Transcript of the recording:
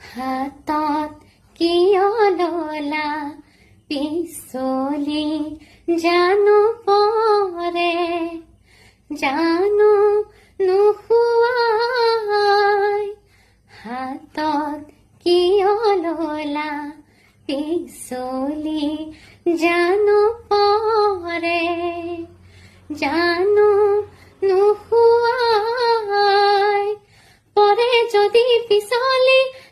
হাতত কিয়ললা পিছলি জানো পৰে জানো নোহোৱাই হাতত কিয়ললা পিছলি জানো পৰে জানো নোহোৱাই পরে যদি পিছলি